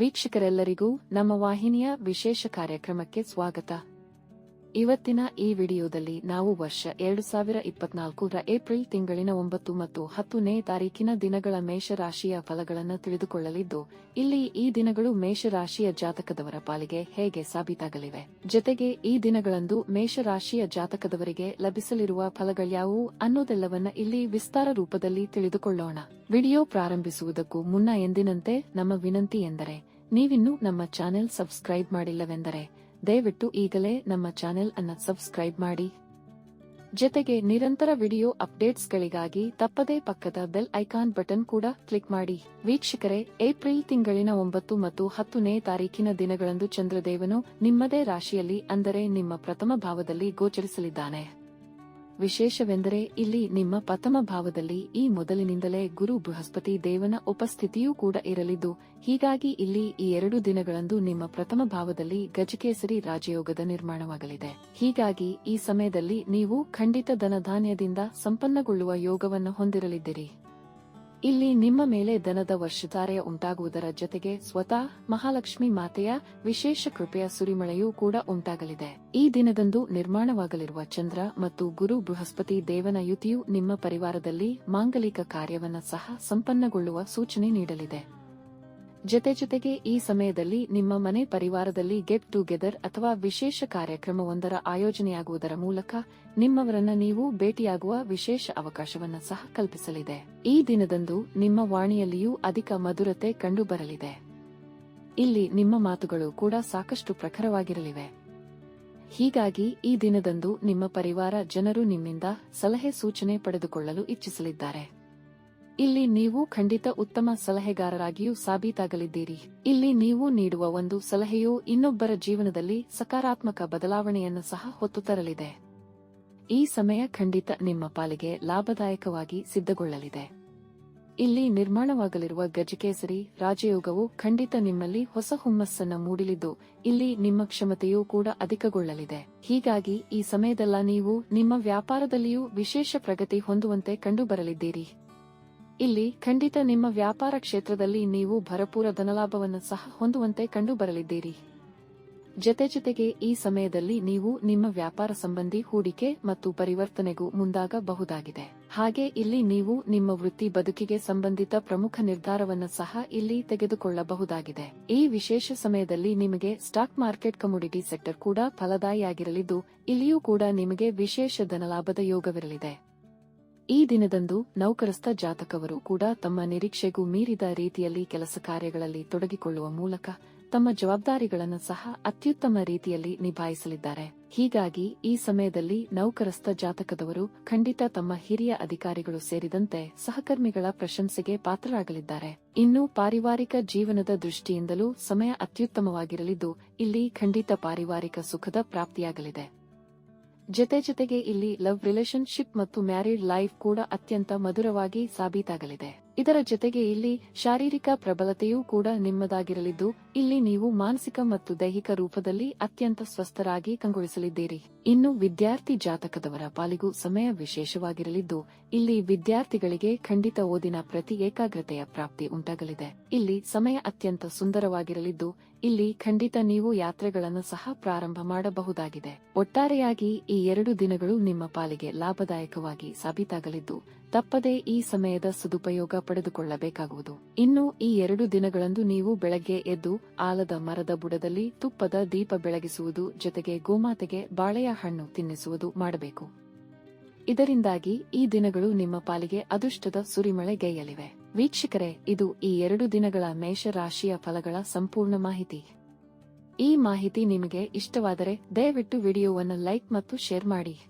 ವೀಕ್ಷಕರೆಲ್ಲರಿಗೂ ನಮ್ಮ ವಾಹಿನಿಯ ವಿಶೇಷ ಕಾರ್ಯಕ್ರಮಕ್ಕೆ ಸ್ವಾಗತ. ಇವತ್ತಿನ ಈ ವಿಡಿಯೋದಲ್ಲಿ ನಾವು ವರ್ಷ ಎರಡು ಸಾವಿರ ಇಪ್ಪತ್ನಾಲ್ಕರ ಏಪ್ರಿಲ್ ತಿಂಗಳಿನ ಒಂಬತ್ತು ಮತ್ತು ಹತ್ತನೇ ತಾರೀಕಿನ ದಿನಗಳ ಮೇಷರಾಶಿಯ ಫಲಗಳನ್ನು ತಿಳಿದುಕೊಳ್ಳಲಿದ್ದು, ಇಲ್ಲಿ ಈ ದಿನಗಳು ಮೇಷರಾಶಿಯ ಜಾತಕದವರ ಪಾಲಿಗೆ ಹೇಗೆ ಸಾಬೀತಾಗಲಿವೆ? ಜೊತೆಗೆ ಈ ದಿನಗಳಂದು ಮೇಷರಾಶಿಯ ಜಾತಕದವರಿಗೆ ಲಭಿಸಲಿರುವ ಫಲಗಳ್ಯಾವು ಅನ್ನೋದೆಲ್ಲವನ್ನ ಇಲ್ಲಿ ವಿಸ್ತಾರ ರೂಪದಲ್ಲಿ ತಿಳಿದುಕೊಳ್ಳೋಣ. ವಿಡಿಯೋ ಪ್ರಾರಂಭಿಸುವುದಕ್ಕೂ ಮುನ್ನ ಎಂದಿನಂತೆ ನಮ್ಮ ವಿನಂತಿ ಎಂದರೆ ನೀವಿನ್ನೂ ನಮ್ಮ ಚಾನೆಲ್ ಸಬ್ಸ್ಕ್ರೈಬ್ ಮಾಡಿಲ್ಲವೆಂದರೆ ದಯವಿಟ್ಟು ಈಗಲೇ ನಮ್ಮ ಚಾನೆಲ್ ಅನ್ನ ಸಬ್ಸ್ಕ್ರೈಬ್ ಮಾಡಿ. ಜೊತೆಗೆ ನಿರಂತರ ವಿಡಿಯೋ ಅಪ್ಡೇಟ್ಸ್ಗಳಿಗಾಗಿ ತಪ್ಪದೇ ಪಕ್ಕದ ಬೆಲ್ ಐಕಾನ್ ಬಟನ್ ಕೂಡ ಕ್ಲಿಕ್ ಮಾಡಿ. ವೀಕ್ಷಕರೇ, ಏಪ್ರಿಲ್ ತಿಂಗಳಿನ ಒಂಬತ್ತು ಮತ್ತು ಹತ್ತನೇ ತಾರೀಕಿನ ದಿನಗಳಂದು ಚಂದ್ರದೇವನು ನಿಮ್ಮದೇ ರಾಶಿಯಲ್ಲಿ ಅಂದರೆ ನಿಮ್ಮ ಪ್ರಥಮ ಭಾವದಲ್ಲಿ ಗೋಚರಿಸಲಿದ್ದಾನೆ. ವಿಶೇಷವೆಂದರೆ ಇಲ್ಲಿ ನಿಮ್ಮ ಪ್ರಥಮ ಭಾವದಲ್ಲಿ ಈ ಮೊದಲಿನಿಂದಲೇ ಗುರು ಬೃಹಸ್ಪತಿ ದೇವನ ಉಪಸ್ಥಿತಿಯೂ ಕೂಡ ಇರಲಿದ್ದು, ಹೀಗಾಗಿ ಇಲ್ಲಿ ಈ ಎರಡು ದಿನಗಳಂದು ನಿಮ್ಮ ಪ್ರಥಮ ಭಾವದಲ್ಲಿ ಗಜಕೇಸರಿ ರಾಜಯೋಗದ ನಿರ್ಮಾಣವಾಗಲಿದೆ. ಹೀಗಾಗಿ ಈ ಸಮಯದಲ್ಲಿ ನೀವು ಖಂಡಿತ ಧನಧಾನ್ಯದಿಂದ ಸಂಪನ್ನಗೊಳ್ಳುವ ಯೋಗವನ್ನು ಹೊಂದಿರಲಿದ್ದೀರಿ. ಇಲ್ಲಿ ನಿಮ್ಮ ಮೇಲೆ ದನದ ವರ್ಷಧಾರೆಯ ಉಂಟಾಗುವುದರ ಜೊತೆಗೆ ಸ್ವತಃ ಮಹಾಲಕ್ಷ್ಮಿ ಮಾತೆಯ ವಿಶೇಷ ಕೃಪೆಯ ಸುರಿಮಳೆಯೂ ಕೂಡ ಉಂಟಾಗಲಿದೆ. ಈ ದಿನದಂದು ನಿರ್ಮಾಣವಾಗಲಿರುವ ಚಂದ್ರ ಮತ್ತು ಗುರು ಬೃಹಸ್ಪತಿ ದೇವನ ಯುತಿಯು ನಿಮ್ಮ ಪರಿವಾರದಲ್ಲಿ ಮಾಂಗಲಿಕ ಕಾರ್ಯವನ್ನ ಸಹ ಸಂಪನ್ನಗೊಳ್ಳುವ ಸೂಚನೆ ನೀಡಲಿದೆ. ಜೊತೆ ಜೊತೆಗೆ ಈ ಸಮಯದಲ್ಲಿ ನಿಮ್ಮ ಮನೆ ಪರಿವಾರದಲ್ಲಿ ಗೆಟ್ ಟುಗೆದರ್ ಅಥವಾ ವಿಶೇಷ ಕಾರ್ಯಕ್ರಮವೊಂದರ ಆಯೋಜನೆಯಾಗುವುದರ ಮೂಲಕ ನಿಮ್ಮವರನ್ನ ನೀವು ಭೇಟಿಯಾಗುವ ವಿಶೇಷ ಅವಕಾಶವನ್ನ ಸಹ ಕಲ್ಪಿಸಲಿದೆ. ಈ ದಿನದಂದು ನಿಮ್ಮ ವಾಣಿಯಲ್ಲಿಯೂ ಅಧಿಕ ಮಧುರತೆ ಕಂಡುಬರಲಿದೆ. ಇಲ್ಲಿ ನಿಮ್ಮ ಮಾತುಗಳು ಕೂಡ ಸಾಕಷ್ಟು ಪ್ರಖರವಾಗಿರಲಿವೆ. ಹೀಗಾಗಿ ಈ ದಿನದಂದು ನಿಮ್ಮ ಪರಿವಾರ ಜನರು ನಿಮ್ಮಿಂದ ಸಲಹೆ ಸೂಚನೆ ಪಡೆದುಕೊಳ್ಳಲು ಇಚ್ಛಿಸಲಿದ್ದಾರೆ. ಇಲ್ಲಿ ನೀವು ಖಂಡಿತ ಉತ್ತಮ ಸಲಹೆಗಾರರಾಗಿಯೂ ಸಾಬೀತಾಗಲಿದ್ದೀರಿ. ಇಲ್ಲಿ ನೀವು ನೀಡುವ ಒಂದು ಸಲಹೆಯು ಇನ್ನೊಬ್ಬರ ಜೀವನದಲ್ಲಿ ಸಕಾರಾತ್ಮಕ ಬದಲಾವಣೆಯನ್ನು ಸಹ ಹೊತ್ತು ತರಲಿದೆ. ಈ ಸಮಯ ಖಂಡಿತ ನಿಮ್ಮ ಪಾಲಿಗೆ ಲಾಭದಾಯಕವಾಗಿ ಸಿದ್ಧಗೊಳ್ಳಲಿದೆ. ಇಲ್ಲಿ ನಿರ್ಮಾಣವಾಗಲಿರುವ ಗಜಕೇಸರಿ, ರಾಜಯೋಗವು ಖಂಡಿತ ನಿಮ್ಮಲ್ಲಿ ಹೊಸ ಹುಮ್ಮಸ್ಸನ್ನು ಮೂಡಿಲಿದ್ದು, ಇಲ್ಲಿ ನಿಮ್ಮ ಕ್ಷಮತೆಯೂ ಕೂಡ ಅಧಿಕಗೊಳ್ಳಲಿದೆ. ಹೀಗಾಗಿ ಈ ಸಮಯದಲ್ಲ ನೀವು ನಿಮ್ಮ ವ್ಯಾಪಾರದಲ್ಲಿಯೂ ವಿಶೇಷ ಪ್ರಗತಿ ಹೊಂದುವಂತೆ ಕಂಡುಬರಲಿದ್ದೀರಿ. ಇಲ್ಲಿ ಖಂಡಿತ ನಿಮ್ಮ ವ್ಯಾಪಾರ ಕ್ಷೇತ್ರದಲ್ಲಿ ನೀವು ಭರಪೂರ ಧನಲಾಭವನ್ನು ಸಹ ಹೊಂದುವಂತೆ ಕಂಡುಬರಲಿದ್ದೀರಿ. ಜೊತೆ ಜೊತೆಗೆ ಈ ಸಮಯದಲ್ಲಿ ನೀವು ನಿಮ್ಮ ವ್ಯಾಪಾರ ಸಂಬಂಧಿ ಹೂಡಿಕೆ ಮತ್ತು ಪರಿವರ್ತನೆಗೂ ಮುಂದಾಗಬಹುದಾಗಿದೆ. ಹಾಗೆ ಇಲ್ಲಿ ನೀವು ನಿಮ್ಮ ವೃತ್ತಿ ಬದುಕಿಗೆ ಸಂಬಂಧಿತ ಪ್ರಮುಖ ನಿರ್ಧಾರವನ್ನು ಸಹ ಇಲ್ಲಿ ತೆಗೆದುಕೊಳ್ಳಬಹುದಾಗಿದೆ. ಈ ವಿಶೇಷ ಸಮಯದಲ್ಲಿ ನಿಮಗೆ ಸ್ಟಾಕ್ ಮಾರ್ಕೆಟ್ ಕಮೋಡಿಟಿ ಸೆಕ್ಟರ್ ಕೂಡ ಫಲದಾಯಿಯಾಗಿರಲಿದ್ದು, ಇಲ್ಲಿಯೂ ಕೂಡ ನಿಮಗೆ ವಿಶೇಷ ಧನಲಾಭದ ಯೋಗವಿರಲಿದೆ. ಈ ದಿನದಂದು ನೌಕರಸ್ಥ ಜಾತಕವರು ಕೂಡ ತಮ್ಮ ನಿರೀಕ್ಷೆಗೂ ಮೀರಿದ ರೀತಿಯಲ್ಲಿ ಕೆಲಸ ಕಾರ್ಯಗಳಲ್ಲಿ ತೊಡಗಿಕೊಳ್ಳುವ ಮೂಲಕ ತಮ್ಮ ಜವಾಬ್ದಾರಿಗಳನ್ನು ಸಹ ಅತ್ಯುತ್ತಮ ರೀತಿಯಲ್ಲಿ ನಿಭಾಯಿಸಲಿದ್ದಾರೆ. ಹೀಗಾಗಿ ಈ ಸಮಯದಲ್ಲಿ ನೌಕರಸ್ಥ ಜಾತಕದವರು ಖಂಡಿತ ತಮ್ಮ ಹಿರಿಯ ಅಧಿಕಾರಿಗಳು ಸೇರಿದಂತೆ ಸಹಕರ್ಮಿಗಳ ಪ್ರಶಂಸೆಗೆ ಪಾತ್ರರಾಗಲಿದ್ದಾರೆ. ಇನ್ನು ಪಾರಿವಾರಿಕ ಜೀವನದ ದೃಷ್ಟಿಯಿಂದಲೂ ಸಮಯ ಅತ್ಯುತ್ತಮವಾಗಿರಲಿದ್ದು, ಇಲ್ಲಿ ಖಂಡಿತ ಪಾರಿವಾರಿಕ ಸುಖದ ಪ್ರಾಪ್ತಿಯಾಗಲಿದೆ. ಜೊತೆ ಜೊತೆಗೆ ಇಲ್ಲಿ ಲವ್ ರಿಲೇಶನ್ಶಿಪ್ ಮತ್ತು ಮ್ಯಾರಿಡ್ ಲೈಫ್ ಕೂಡ ಅತ್ಯಂತ ಮಧುರವಾಗಿ ಸಾಬೀತಾಗಲಿದೆ. ಇದರ ಜೊತೆಗೆ ಇಲ್ಲಿ ಶಾರೀರಿಕ ಪ್ರಬಲತೆಯೂ ಕೂಡ ನಿಮ್ಮದಾಗಿರಲಿದ್ದು, ಇಲ್ಲಿ ನೀವು ಮಾನಸಿಕ ಮತ್ತು ದೈಹಿಕ ರೂಪದಲ್ಲಿ ಅತ್ಯಂತ ಸ್ವಸ್ಥರಾಗಿ ಕಂಗೊಳಿಸಲಿದ್ದೀರಿ. ಇನ್ನು ವಿದ್ಯಾರ್ಥಿ ಜಾತಕದವರ ಪಾಲಿಗೂ ಸಮಯ ವಿಶೇಷವಾಗಿರಲಿದ್ದು, ಇಲ್ಲಿ ವಿದ್ಯಾರ್ಥಿಗಳಿಗೆ ಖಂಡಿತ ಓದಿನ ಪ್ರತಿ ಏಕಾಗ್ರತೆಯ ಪ್ರಾಪ್ತಿ ಉಂಟಾಗಲಿದೆ. ಇಲ್ಲಿ ಸಮಯ ಅತ್ಯಂತ ಸುಂದರವಾಗಿರಲಿದ್ದು, ಇಲ್ಲಿ ಖಂಡಿತ ನೀವು ಯಾತ್ರೆಗಳನ್ನು ಸಹ ಪ್ರಾರಂಭ ಮಾಡಬಹುದಾಗಿದೆ. ಒಟ್ಟಾರೆಯಾಗಿ ಈ ಎರಡು ದಿನಗಳು ನಿಮ್ಮ ಪಾಲಿಗೆ ಲಾಭದಾಯಕವಾಗಿ ಸಾಬೀತಾಗಲಿದ್ದು ತಪ್ಪದೇ ಈ ಸಮಯದ ಸದುಪಯೋಗ ಪಡೆದುಕೊಳ್ಳಬೇಕಾಗುವುದು. ಇನ್ನು ಈ ಎರಡು ದಿನಗಳಂದು ನೀವು ಬೆಳಗ್ಗೆ ಎದ್ದು ಆಲದ ಮರದ ಬುಡದಲ್ಲಿ ತುಪ್ಪದ ದೀಪ ಬೆಳಗಿಸುವುದು ಜೊತೆಗೆ ಗೋಮಾತೆಗೆ ಬಾಳೆಯ ಹಣ್ಣು ತಿನ್ನಿಸುವುದು ಮಾಡಬೇಕು. ಇದರಿಂದಾಗಿ ಈ ದಿನಗಳು ನಿಮ್ಮ ಪಾಲಿಗೆ ಅದೃಷ್ಟದ ಸುರಿಮಳೆಗೈಯಲಿವೆ ವೀಕ್ಷಕರೇ, ಇದು ಈ ಎರಡು ದಿನಗಳ ಮೇಷರಾಶಿಯ ಫಲಗಳ ಸಂಪೂರ್ಣ ಮಾಹಿತಿ. ಈ ಮಾಹಿತಿ ನಿಮಗೆ ಇಷ್ಟವಾದರೆ ದಯವಿಟ್ಟು ವಿಡಿಯೋವನ್ನು ಲೈಕ್ ಮತ್ತು ಶೇರ್ ಮಾಡಿ.